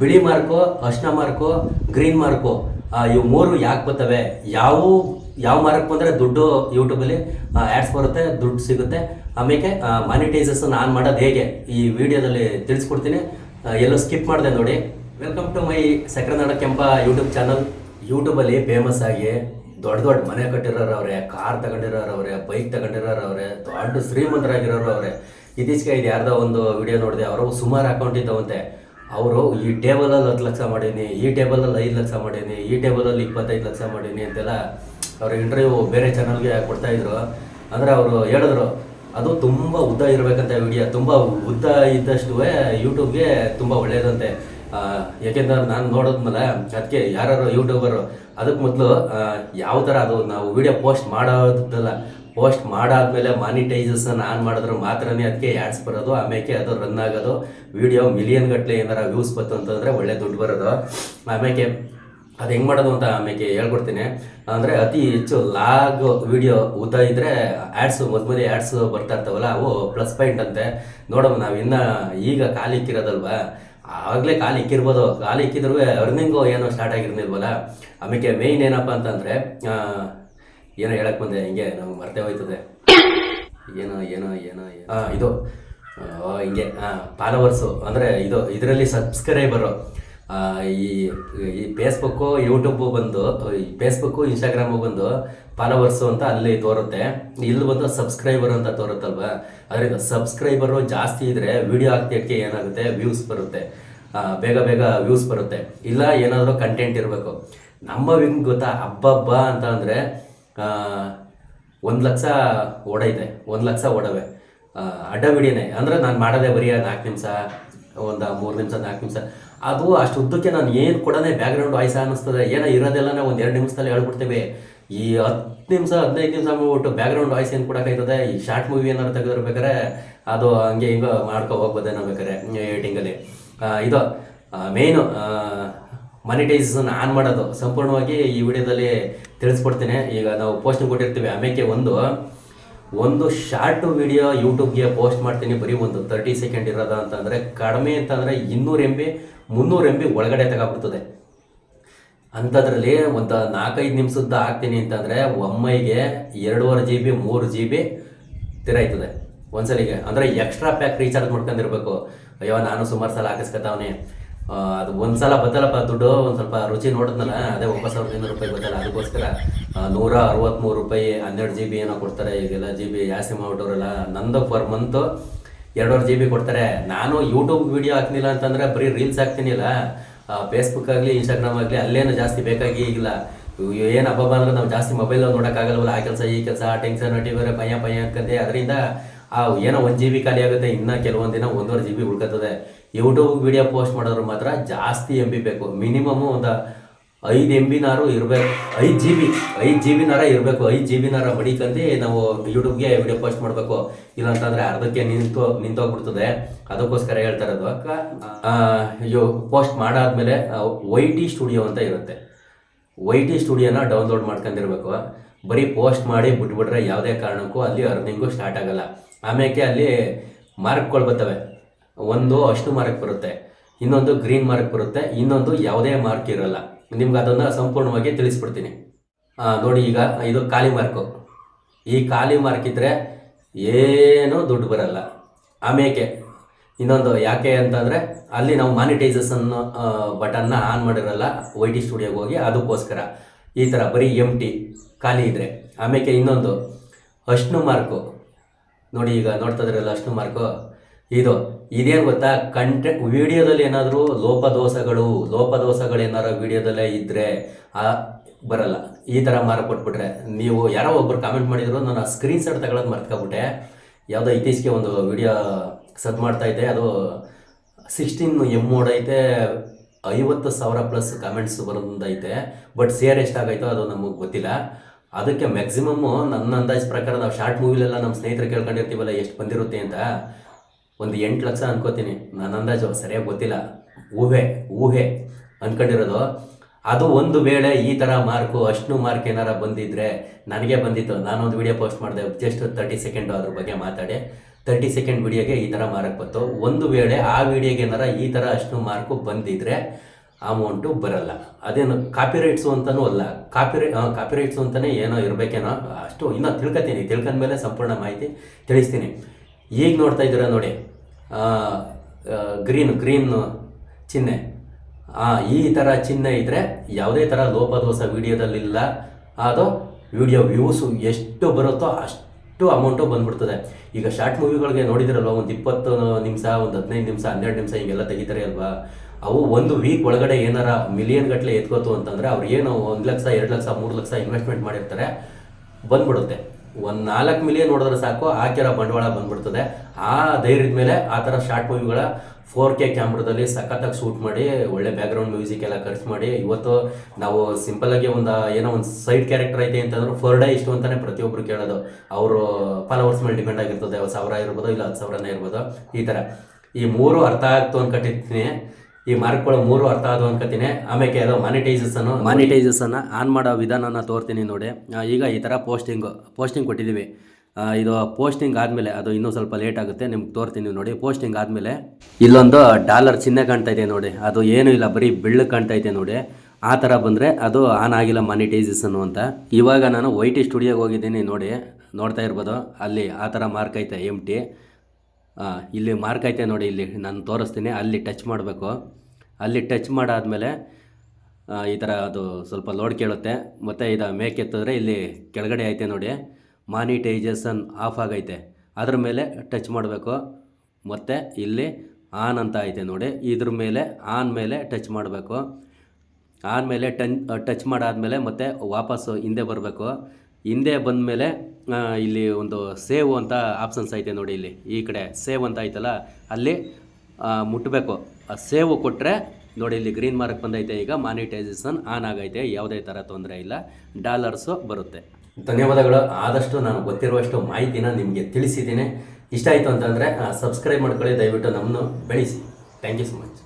ಬಿಳಿ ಮಾರ್ಕು, ಅರ್ಶಿನ mark, green mark ಇವು ಮೂರು ಯಾಕೆ ಬರ್ತವೆ? ಯಾವ ಯಾವ ಮಾರ್ಕ್ ಬಂದರೆ ದುಡ್ಡು ಯೂಟ್ಯೂಬಲ್ಲಿ ಆ್ಯಡ್ಸ್ ಬರುತ್ತೆ, ದುಡ್ಡು ಸಿಗುತ್ತೆ. ಆಮೇಲೆ ಮಾನಿಟೈಸೇಷನ್ ಆನ್ ಮಾಡೋದು ಹೇಗೆ? ಈ ವಿಡಿಯೋದಲ್ಲಿ ತಿಳಿಸ್ಕೊಡ್ತೀನಿ. ಎಲ್ಲೋ ಸ್ಕಿಪ್ ಮಾಡಿದೆ ನೋಡಿ. ವೆಲ್ಕಮ್ ಟು ಮೈ ಸಕ್ರನಾಡ ಕೆಂಪ ಯೂಟ್ಯೂಬ್ ಚಾನಲ್ ಯೂಟ್ಯೂಬಲ್ಲಿ ಫೇಮಸ್ ಆಗಿ ದೊಡ್ಡ ದೊಡ್ಡ ಮನೆ ಕಟ್ಟಿರೋರು ಅವರೇ ಕಾರ್ ತಗೊಂಡಿರೋರು ಅವರೇ ಬೈಕ್ ತಗೊಂಡಿರೋರು ಅವರೇ, ದೊಡ್ಡ ಶ್ರೀಮಂತರಾಗಿರೋರು ಅವರೇ. ಇತ್ತೀಚೆಗೆ ಇದು ಯಾರ್ದೋ ಒಂದು ವಿಡಿಯೋ ನೋಡಿದೆ, ಅವರು ಸುಮಾರು ಅಕೌಂಟ್ ಇದ್ದಾವಂತೆ. ಅವರು, ಈ ಟೇಬಲಲ್ಲಿ ಹತ್ತು ಲಕ್ಷ ಮಾಡೀನಿ, ಈ ಟೇಬಲಲ್ಲಿ ಐದು ಲಕ್ಷ ಮಾಡೀನಿ, ಈ ಟೇಬಲಲ್ಲಿ ಇಪ್ಪತ್ತೈದು ಲಕ್ಷ ಮಾಡೀನಿ ಅಂತೆಲ್ಲ ಅವ್ರ ಇಂಟರ್ವ್ಯೂ ಬೇರೆ ಚಾನಲ್ಗೆ ಕೊಡ್ತಾಯಿದ್ರು ಅಂದರೆ ಅವರು ಹೇಳಿದ್ರು, ಅದು ತುಂಬ ಉದ್ದ ಇರಬೇಕಂತ ವಿಡಿಯೋ ತುಂಬ ಉದ್ದ ಇದ್ದಷ್ಟು ಯೂಟ್ಯೂಬ್ಗೆ ತುಂಬ ಒಳ್ಳೆಯದಂತೆ ಯಾಕೆಂದ್ರೆ ನಾನು ನೋಡೋದ್ಮೇಲೆ ಅದಕ್ಕೆ ಯಾರು ಯೂಟ್ಯೂಬರು ಅದಕ್ಕೆ ಮೊದಲು ಯಾವ ಥರ ಅದು ನಾವು ವಿಡಿಯೋ ಪೋಸ್ಟ್ ಮಾಡೋದಲ್ಲ ಪೋಸ್ಟ್ ಮಾಡಾದ್ಮೇಲೆ ಮಾನಿಟೈಸೇಷನ್ ಆನ್ ಮಾಡಿದ್ರೆ ಮಾತ್ರನೇ ಅದಕ್ಕೆ ಆ್ಯಡ್ಸ್ ಬರೋದು ಆಮೇಲೆ ಅದು ರನ್ ಆಗೋದು. ವಿಡಿಯೋ ಮಿಲಿಯನ್ ಗಟ್ಟಲೆ ಏನಾರ ವ್ಯೂಸ್ ಬಂತು ಅಂತಂದರೆ ಒಳ್ಳೆ ದುಡ್ಡು ಬರೋದು. ಆಮೇಲೆ ಅದು ಹೆಂಗೆ ಮಾಡೋದು ಅಂತ ಆಮೇಲೆ ಹೇಳ್ಕೊಡ್ತೀನಿ. ಅಂದರೆ ಅತಿ ಹೆಚ್ಚು ಲಾಗ್ ವಿಡಿಯೋ ಉದ್ದ ಇದ್ದರೆ ಆ್ಯಡ್ಸು ಮೊದಲೇ ಆ್ಯಡ್ಸು ಬರ್ತಾ ಇರ್ತಾವಲ್ಲ, ಅವು ಪ್ಲಸ್ ಪಾಯಿಂಟ್ ಅಂತೆ. ನೋಡಮ್ಮ, ನಾವು ಇನ್ನು ಈಗ ಖಾಲಿ ಇಕ್ಕಿರೋದಲ್ವಾ? ಆಗಲೇ ಖಾಲಿ ಇಕ್ಕಿರ್ಬೋದು. ಕಾಲು ಇಕ್ಕಿದ್ರೂ ಅರ್ನಿಂಗು ಏನೋ ಸ್ಟಾರ್ಟ್ ಆಗಿರ್ನಿಲ್ವಲ್ಲ ಆಮೇಲೆ ಮೇಯ್ನ್ ಏನಪ್ಪ ಅಂತಂದರೆ ಏನೋ ಹೇಳಕ್ ಬಂದೆ, ಹಿಂಗೆ ನಾವು ಮರ್ತೆ ಹೋಯ್ತದೆ. ಏನೋ ಏನೋ ಏನೋ ಇದು ಹಿಂಗೆ ಫಾಲೋವರ್ಸು ಅಂದರೆ ಇದು, ಇದರಲ್ಲಿ ಸಬ್ಸ್ಕ್ರೈಬರು ಈ ಈ ಫೇಸ್ಬುಕ್ಕು ಯೂಟ್ಯೂಬು ಬಂದು ಫೇಸ್ಬುಕ್ಕು ಇನ್ಸ್ಟಾಗ್ರಾಮು ಬಂದು ಫಾಲೋವರ್ಸು ಅಂತ ಅಲ್ಲಿ ತೋರುತ್ತೆ. ಇಲ್ಲಿ ಬಂದು ಸಬ್ಸ್ಕ್ರೈಬರ್ ಅಂತ ತೋರುತ್ತಲ್ವಾ? ಅದರಿಂದ ಸಬ್ಸ್ಕ್ರೈಬರು ಜಾಸ್ತಿ ಇದ್ದರೆ ವಿಡಿಯೋ ಹಾಕ್ತಿಯಕ್ಕೆ ಏನಾಗುತ್ತೆ? ವ್ಯೂಸ್ ಬರುತ್ತೆ. ಬೇಗ ಬೇಗ ವ್ಯೂಸ್ ಬರುತ್ತೆ. ಇಲ್ಲ ಏನಾದರೂ ಕಂಟೆಂಟ್ ಇರಬೇಕು. ನಮ್ಮ ವಿಂಗ್ ಗೊತ್ತಾ? ಹಬ್ಬಬ್ಬ ಅಂತ ಅಂದರೆ ಒಂದು ಲಕ್ಷ ಓಡೈತೆ, ಒಂದು ಲಕ್ಷ ಓಡವೆ. ಅಡ್ಡ ಬಿಡಿಯೇ ಅಂದರೆ ನಾನು ಮಾಡೋದೇ ಬರೀ ನಾಲ್ಕು ನಿಮಿಷ, ಒಂದು ಮೂರು ನಿಮಿಷ, ನಾಲ್ಕು ನಿಮಿಷ. ಅದು ಅಷ್ಟು ಉದ್ದಕ್ಕೆ ನಾನು ಏನು ಕೊಡೋದೇ ಬ್ಯಾಕ್ಗ್ರೌಂಡ್ ವಾಯ್ಸ್ ಅನ್ನಿಸ್ತದೆ. ಏನೋ ಇರೋದೆಲ್ಲನೇ ಒಂದು ಎರಡು ನಿಮಿಷದಲ್ಲಿ ಹೇಳ್ಬಿಡ್ತೇವೆ. ಈ ಹತ್ತು ನಿಮಿಷ, ಹದಿನೈದು ನಿಮಿಷ ಆಗ್ಬಿಟ್ಟು ಬ್ಯಾಕ್ಗ್ರೌಂಡ್ ವಾಯ್ಸ್ ಏನು ಕೊಡೋಕ್ಕಾಯ್ತದೆ? ಈ ಶಾರ್ಟ್ ಮೂವಿ ಏನಾದ್ರು ತೆಗೆದಿರ್ಬೇಕಾರೆ ಅದು ಹಂಗೆ ಹಿಂಗೆ ಮಾಡ್ಕೊ ಹೋಗ್ಬೋದೇನೋ ಬೇಕಾರೆ ಏಟಿಂಗಲ್ಲಿ ಇದು ಮೇಯ್ನು ಮಾನಿಟೈಸೇಷನ್ ಆನ್ ಮಾಡೋದು. ಸಂಪೂರ್ಣವಾಗಿ ಈ ವಿಡಿಯೋದಲ್ಲಿ ತಿಳಿಸ್ಕೊಡ್ತೀನಿ. ಈಗ ನಾವು ಪೋಸ್ಟ್ ಕೊಟ್ಟಿರ್ತೀವಿ. ಆಮೇಲೆ ಒಂದು ಒಂದು ಶಾರ್ಟ್ ವಿಡಿಯೋ ಯೂಟ್ಯೂಬ್ಗೆ ಪೋಸ್ಟ್ ಮಾಡ್ತೀನಿ. ಬರೀ ಒಂದು ತರ್ಟಿ ಸೆಕೆಂಡ್ ಇರೋದ ಅಂತಂದರೆ ಕಡಿಮೆ ಅಂತಂದರೆ ಇನ್ನೂರು ಎಂ ಬಿ ಮುನ್ನೂರು ಎಂ ಬಿ ಒಳಗಡೆ ತಗೊಬಿಡ್ತದೆ. ಅಂಥದ್ರಲ್ಲಿ ಒಂದು ನಾಲ್ಕೈದು ನಿಮಿಷದ್ದು ಹಾಕ್ತೀನಿ ಅಂತಂದರೆ ಒಮ್ಮೆಗೆ ಎರಡೂವರೆ ಜಿ ಬಿ ಮೂರು ಜಿ ಬಿ ತಿರಾಯ್ತದೆ ಒಂದ್ಸಲಿಗೆ. ಅಂದರೆ ಎಕ್ಸ್ಟ್ರಾ ಪ್ಯಾಕ್ ರೀಚಾರ್ಜ್ ಮಾಡ್ಕೊಂಡಿರ್ಬೇಕು. ಅಯ್ಯೋ, ನಾನು ಸುಮಾರು ಸಲ ಹಾಕಿಸ್ಕೊತಾವನೆ. ಅದು ಒಂದ್ಸಲ ಬತ್ತಲ್ಲಪ್ಪ ದುಡ್ಡು, ಒಂದು ಸ್ವಲ್ಪ ರುಚಿ ನೋಡಿದ್ನಲ್ಲ, ಅದೇ ಒಂಬತ್ತು ಸಾವಿರದ ಇನ್ನೂರು ರೂಪಾಯಿ ಬತ್ತಲ್ಲ ಅದಕ್ಕೋಸ್ಕರ ನೂರ ಅರವತ್ತ್ಮೂರು ರೂಪಾಯಿ ಹನ್ನೆರಡು ಜಿ ಬಿ ಏನೋ ಕೊಡ್ತಾರೆ, ಈಗೆಲ್ಲ ಜಿ ಬಿ ಜಾಸ್ತಿ ಮಾಡೋರೆಲ್ಲ ನಂದು ಪರ್ ಮಂತು ಎರಡೂವರೆ ಜಿ ಬಿ ಕೊಡ್ತಾರೆ. ನಾನು ಯೂಟ್ಯೂಬ್ ವಿಡಿಯೋ ಹಾಕ್ತಿಲ್ಲ ಅಂತಂದರೆ ಬರೀ ರೀಲ್ಸ್ ಹಾಕ್ತೀನಿಲ್ಲ. ಫೇಸ್ಬುಕ್ ಆಗಲಿ ಇನ್ಸ್ಟಾಗ್ರಾಮ್ ಆಗಲಿ, ಅಲ್ಲೇನು ಜಾಸ್ತಿ ಬೇಕಾಗಿ ಈಗಿಲ್ಲ ಏನು ಹಬ್ಬ ಅಂದ್ರೆ ನಾವು ಜಾಸ್ತಿ ಮೊಬೈಲ್ ನೋಡೋಕ್ಕಾಗಲ್ವಲ್ಲ, ಆ ಕೆಲಸ, ಈ ಕೆಲಸ, ಆ ಟೆನ್ಷನ್ ಟಿ ಬೇರೆ ಪಯ್ಯ ಪಯ್ಯ ಅಂತಂದೆ ಅದರಿಂದ ಆ ಏನೋ ಒಂದು ಜಿ ಬಿ ಖಾಲಿ ಆಗುತ್ತೆ ಇನ್ನು ಕೆಲವೊಂದು ದಿನ ಒಂದೂವರೆ ಜಿ ಬಿ ಉಳ್ಕೊತದೆ ಯೂಟ್ಯೂಬ್ ವಿಡಿಯೋ ಪೋಸ್ಟ್ ಮಾಡೋರು ಮಾತ್ರ ಜಾಸ್ತಿ ಎಂ ಬಿ ಬೇಕು. ಮಿನಿಮಮ್ ಒಂದು ಐದು ಎಂ ಬಿನಾರು ಇರಬೇಕು. ಐದು ಜಿ ಬಿ ಐದು ಜಿ ಬಿನಾರ ಇರಬೇಕು. ಐದು ಜಿ ಬಿನಾರ ಮಡಿಕಂದು ನಾವು ಯೂಟ್ಯೂಬ್ಗೆ ವಿಡಿಯೋ ಪೋಸ್ಟ್ ಮಾಡಬೇಕು. ಇಲ್ಲ ಅಂತಂದರೆ ಅರ್ಧಕ್ಕೆ ನಿಂತು ನಿಂತೋಗ್ಬಿಡ್ತದೆ. ಅದಕ್ಕೋಸ್ಕರ ಹೇಳ್ತಾ ಇರೋದು. ಅಯ್ಯೋ ಪೋಸ್ಟ್ ಮಾಡಾದ್ಮೇಲೆ ವೈ ಟಿ ಸ್ಟುಡಿಯೋ ಅಂತ ಇರುತ್ತೆ. ವೈ ಟಿ ಸ್ಟುಡಿಯೋನ ಡೌನ್ಲೋಡ್ ಮಾಡ್ಕೊಂಡಿರ್ಬೇಕು. ಬರೀ ಪೋಸ್ಟ್ ಮಾಡಿ ಬಿಟ್ಬಿಟ್ರೆ ಯಾವುದೇ ಕಾರಣಕ್ಕೂ ಅಲ್ಲಿ ಅರ್ನಿಂಗು ಸ್ಟಾರ್ಟ್ ಆಗಲ್ಲ. ಆಮೇಲೆ ಅಲ್ಲಿ ಮಾರ್ಕ್ಗಳು ಬರ್ತವೆ. ಒಂದು ಅಷ್ಟು ಮಾರ್ಕ್ ಬರುತ್ತೆ. ಇನ್ನೊಂದು ಗ್ರೀನ್ ಮಾರ್ಕ್ ಬರುತ್ತೆ. ಇನ್ನೊಂದು ಯಾವುದೇ ಮಾರ್ಕ್ ಇರಲ್ಲ. ನಿಮ್ಗೆ ಅದನ್ನು ಸಂಪೂರ್ಣವಾಗಿ ತಿಳಿಸ್ಬಿಡ್ತೀನಿ. ನೋಡಿ ಈಗ ಇದು ಖಾಲಿ ಮಾರ್ಕು. ಈ ಖಾಲಿ ಮಾರ್ಕ್ ಇದ್ದರೆ ಏನೂ ದುಡ್ಡು ಬರಲ್ಲ. ಆಮೇಲೆ ಇನ್ನೊಂದು ಯಾಕೆ ಅಂತಂದರೆ ಅಲ್ಲಿ ನಾವು ಮಾನಿಟೈಸೇಷನ್ ಬಟನ್ನ ಆನ್ ಮಾಡಿರಲ್ಲ ವೈ ಟಿ ಸ್ಟುಡಿಯೋಗೆ ಹೋಗಿ ಅದಕ್ಕೋಸ್ಕರ. ಈ ಥರ ಬರೀ ಎಂ ಟಿ ಖಾಲಿ ಇದ್ದರೆ ಆಮೇಲೆ ಇನ್ನೊಂದು ಅಷ್ಟು ಮಾರ್ಕು. ನೋಡಿ ಈಗ ನೋಡ್ತಾ ಇದ್ರಲ್ಲ ಅಷ್ಟು ಮಾರ್ಕು. ಇದು, ಇದೇನು ಗೊತ್ತಾ? ಕಂಟೆಂಟ್ ವಿಡಿಯೋದಲ್ಲಿ ಏನಾದರೂ ಲೋಪದೋಷಗಳು ಲೋಪದೋಷಗಳು ಏನಾರು ವಿಡಿಯೋದಲ್ಲೇ ಇದ್ದರೆ ಆ, ಬರಲ್ಲ. ಈ ಥರ ಮಾರ್ಕ್ ಕೊಟ್ಬಿಟ್ರೆ, ನೀವು ಯಾರೋ ಒಬ್ಬರು ಕಾಮೆಂಟ್ ಮಾಡಿದ್ರು, ನಾನು ಸ್ಕ್ರೀನ್ ಶಾಟ್ ತಗೊಳ್ಳೋದು ಮರ್ತ್ಕೊಬಿಟ್ಟೆ. ಯಾವುದೋ ಇತ್ತೀಚೆಗೆ ಒಂದು ವಿಡಿಯೋ ಸದ್ ಮಾಡ್ತಾ ಇದ್ದೆ, ಅದು ಸಿಕ್ಸ್ಟೀನ್ ಎಂ ಮೋಡ್ ಐತೆ ಐವತ್ತು ಸಾವಿರ ಪ್ಲಸ್ ಕಾಮೆಂಟ್ಸ್ ಬರೋದೈತೆ ಬಟ್ ಸೇರ್ ಎಷ್ಟಾಗೈತೋ ಅದು ನಮಗೆ ಗೊತ್ತಿಲ್ಲ. ಅದಕ್ಕೆ ಮ್ಯಾಕ್ಸಿಮಮ್ಮು ನನ್ನ ಅಂದಾಜು ಪ್ರಕಾರ ನಾವು ಶಾರ್ಟ್ ಮೂವಿಲೆಲ್ಲ ನಮ್ಮ ಸ್ನೇಹಿತರು ಕೇಳ್ಕೊಂಡಿರ್ತೀವಲ್ಲ, ಎಷ್ಟು ಬಂದಿರುತ್ತೆ ಅಂತ, ಒಂದು ಎಂಟು ಲಕ್ಷ ಅನ್ಕೋತೀನಿ. ನನ್ನ ಅಂದಾಜು ಸರಿಯಾಗಿ ಗೊತ್ತಿಲ್ಲ. ಊಹೆ ಊಹೆ ಅನ್ಕೊಂಡಿರೋದು. ಅದು ಒಂದು ವೇಳೆ ಈ ಥರ ಮಾರ್ಕು ಅಷ್ಟು ಮಾರ್ಕ್ ಏನಾರ ಬಂದಿದ್ರೆ, ನನಗೆ ಬಂದಿತ್ತು. ನಾನೊಂದು ವಿಡಿಯೋ ಪೋಸ್ಟ್ ಮಾಡಿದೆ ಜಸ್ಟ್ ತರ್ಟಿ ಸೆಕೆಂಡು ಅದ್ರ ಬಗ್ಗೆ ಮಾತಾಡಿ. ತರ್ಟಿ ಸೆಕೆಂಡ್ ವಿಡಿಯೋಗೆ ಈ ಥರ ಮಾರ್ಕ್ ಬಂತು. ಒಂದು ವೇಳೆ ಆ ವಿಡಿಯೋಗೆ ಏನಾರ ಈ ಥರ ಅಷ್ಟು ಮಾರ್ಕು ಬಂದಿದ್ದರೆ ಅಮೌಂಟು ಬರಲ್ಲ. ಅದೇನು ಕಾಪಿ ರೈಟ್ಸು ಅಂತಲೂ ಅಲ್ಲ. ಕಾಪಿ ರೈ ಕಾಪಿ ಅಂತಲೇ ಏನೋ ಇರಬೇಕೇನೋ, ಅಷ್ಟು ಇನ್ನೂ ತಿಳ್ಕೊತೀನಿ. ತಿಳ್ಕೊಂಡ್ಮೇಲೆ ಸಂಪೂರ್ಣ ಮಾಹಿತಿ ತಿಳಿಸ್ತೀನಿ. ಈಗ ನೋಡ್ತಾ ಇದ್ದೀರ ನೋಡಿ. ಗ್ರೀನ್ ಗ್ರೀನ್ ಚಿಹ್ನೆ. ಈ ಥರ ಚಿಹ್ನೆ ಇದ್ದರೆ ಯಾವುದೇ ಥರ ಲೋಪದೋಷ ವಿಡಿಯೋದಲ್ಲಿಲ್ಲ. ಅದು ವಿಡಿಯೋ ವ್ಯೂಸು ಎಷ್ಟು ಬರುತ್ತೋ ಅಷ್ಟು ಅಮೌಂಟು ಬಂದ್ಬಿಡ್ತದೆ. ಈಗ ಶಾರ್ಟ್ ಮೂವಿಗಳಿಗೆ ನೋಡಿದಿರಲ್ವ, ಒಂದು ಇಪ್ಪತ್ತು ನಿಮಿಷ, ಒಂದು ಹದಿನೈದು ನಿಮಿಷ, ಹನ್ನೆರಡು ನಿಮಿಷ ಹಿಂಗೆಲ್ಲ ತೆಗಿತಾರೆ ಅಲ್ವಾ? ಅವು ಒಂದು ವೀಕ್ ಒಳಗಡೆ ಏನಾರ ಮಿಲಿಯನ್ ಗಟ್ಟಲೆ ಎತ್ಕೋತು ಅಂತಂದರೆ ಅವ್ರು ಏನು ಒಂದು ಲಕ್ಷ, ಎರಡು ಲಕ್ಷ, ಮೂರು ಲಕ್ಷ ಇನ್ವೆಸ್ಟ್ಮೆಂಟ್ ಮಾಡಿರ್ತಾರೆ, ಬಂದ್ಬಿಡುತ್ತೆ. ಒಂದು ನಾಲ್ಕು ಮಿಲಿಯನ್ ನೋಡಿದ್ರೆ ಸಾಕು ಹಾಕಿರೋ ಬಂಡವಾಳ ಬಂದ್ಬಿಡ್ತದೆ. ಆ ಧೈರ್ಯದ ಮೇಲೆ ಆ ಥರ ಶಾರ್ಟ್ ಮೂವಿಗಳ ಫೋರ್ ಕೆ ಕ್ಯಾಮ್ರಾದಲ್ಲಿ ಸಖತ್ತಾಗಿ ಶೂಟ್ ಮಾಡಿ, ಒಳ್ಳೆ ಬ್ಯಾಕ್ಗ್ರೌಂಡ್ ಮ್ಯೂಸಿಕ್ ಎಲ್ಲ ಖರ್ಚು ಮಾಡಿ, ಇವತ್ತು ನಾವು ಸಿಂಪಲ್ ಆಗಿ ಒಂದು ಏನೋ ಒಂದು ಸೈಡ್ ಕ್ಯಾರೆಕ್ಟರ್ ಐತೆ ಅಂತಂದ್ರೆ ಫರ್ ಡೇ ಇಷ್ಟು ಅಂತಾನೆ ಪ್ರತಿಯೊಬ್ಬರು ಕೇಳೋದು. ಅವರು ಫಾಲೋವರ್ಸ್ ಮೇಲೆ ಡಿಪೆಂಡ್ ಆಗಿರ್ತದೆ ಸಾವಿರ ಇರ್ಬೋದು, ಇಲ್ಲ ಹತ್ತು ಸಾವಿರನೇ ಇರ್ಬೋದು, ಈ ಥರ ಈ ಮೂರು ಅರ್ಥ ಆಗ್ತು ಅನ್ಕೊಟ್ಟಿರ್ತೀನಿ ಈ ಮಾರ್ಕ್ಗಳು ಮೂರು ಅರ್ಥ ಆದವು ಅನ್ಕೋತೀನಿ. ಆಮೇಲೆ ಅದು ಮಾನಿಟೈಸೇಷನ್ ಅನ್ನು ಆನ್ ಮಾಡೋ ವಿಧಾನನ ತೋರ್ತೀನಿ ನೋಡಿ. ಈಗ ಈ ಥರ ಪೋಸ್ಟಿಂಗು ಪೋಸ್ಟಿಂಗ್ ಕೊಟ್ಟಿದ್ದೀವಿ ಇದು ಪೋಸ್ಟಿಂಗ್ ಆದಮೇಲೆ, ಅದು ಇನ್ನೂ ಸ್ವಲ್ಪ ಲೇಟ್ ಆಗುತ್ತೆ, ನಿಮ್ಗೆ ತೋರ್ತೀನಿ ನೋಡಿ. ಪೋಸ್ಟಿಂಗ್ ಆದಮೇಲೆ, ಇಲ್ಲೊಂದು ಡಾಲರ್ ಚಿಹ್ನೆ ಕಾಣ್ತಾ ಇದೆ ನೋಡಿ. ಅದು ಏನೂ ಇಲ್ಲ, ಬರೀ ಬೆಳ್ಳು ಕಾಣ್ತಾ ಇದೆ ನೋಡಿ. ಆ ಥರ ಬಂದರೆ ಅದು ಆನ್ ಆಗಿಲ್ಲ ಮಾನಿಟೈಸೇಷನ್ ಅಂತ. ಇವಾಗ ನಾನು ವೈ ಟಿ ಸ್ಟುಡಿಯೋಗೆ ಹೋಗಿದ್ದೀನಿ ನೋಡಿ. ನೋಡ್ತಾ ಇರ್ಬೋದು. ಅಲ್ಲಿ ಆ ಥರ ಮಾರ್ಕ್ ಐತೆ ಎಂ ಟಿ ಇಲ್ಲಿ ಮಾರ್ಕ್ ಐತೆ ನೋಡಿ, ಇಲ್ಲಿ ನಾನು ತೋರಿಸ್ತೀನಿ. ಅಲ್ಲಿ ಟಚ್ ಮಾಡಬೇಕು. ಅಲ್ಲಿ ಟಚ್ ಮಾಡಾದಮೇಲೆ ಈ ಥರ ಅದು ಸ್ವಲ್ಪ ಲೋಡ್ ಕೇಳುತ್ತೆ. ಮತ್ತು ಇದು ಮೇಕ್ ಎತ್ತಿದ್ರೆ ಇಲ್ಲಿ ಕೆಳಗಡೆ ಐತೆ ನೋಡಿ. ಮಾನಿಟೈಜೇಷನ್ ಆಫ್ ಆಗೈತೆ. ಅದ್ರ ಮೇಲೆ ಟಚ್ ಮಾಡಬೇಕು. ಮತ್ತು ಇಲ್ಲಿ ಆನ್ ಅಂತ ಐತೆ ನೋಡಿ. ಇದ್ರ ಮೇಲೆ ಆನ್ ಮೇಲೆ ಟಚ್ ಮಾಡಬೇಕು. ಆದಮೇಲೆ ಟನ್ ಟಚ್ ಮಾಡಾದಮೇಲೆ ಮತ್ತೆ ವಾಪಸ್ಸು ಹಿಂದೆ ಬರಬೇಕು. ಹಿಂದೆ ಬಂದಮೇಲೆ ಇಲ್ಲಿ ಒಂದು ಸೇವ್ ಅಂತ ಆಪ್ಷನ್ಸ್ ಐತೆ ನೋಡಿ ಇಲ್ಲಿ, ಈ ಕಡೆ ಸೇವ್ ಅಂತ ಐತಲ್ಲ, ಅಲ್ಲಿ ಮುಟ್ಟಬೇಕು ಆ ಸೇವ್ ಕೊಟ್ಟರೆ ನೋಡಿ ಇಲ್ಲಿ ಗ್ರೀನ್ ಮಾರ್ಕ್ ಬಂದೈತೆ ಈಗ ಮಾನಿಟೈಸೇಷನ್ ಆನ್ ಆಗೈತೆ, ಯಾವುದೇ ಥರ ತೊಂದರೆ ಇಲ್ಲ ಡಾಲರ್ಸು ಬರುತ್ತೆ. ಧನ್ಯವಾದಗಳು. ಆದಷ್ಟು ನಾನು ಗೊತ್ತಿರುವಷ್ಟು ಮಾಹಿತಿನ ನಿಮಗೆ ತಿಳಿಸಿದ್ದೀನಿ. ಇಷ್ಟ ಆಯಿತು ಅಂತಂದರೆ ಸಬ್ಸ್ಕ್ರೈಬ್ ಮಾಡ್ಕೊಳ್ಳಿ, ದಯವಿಟ್ಟು ನಮ್ಮನ್ನು ಬೆಳೆಸಿ. Thank you so much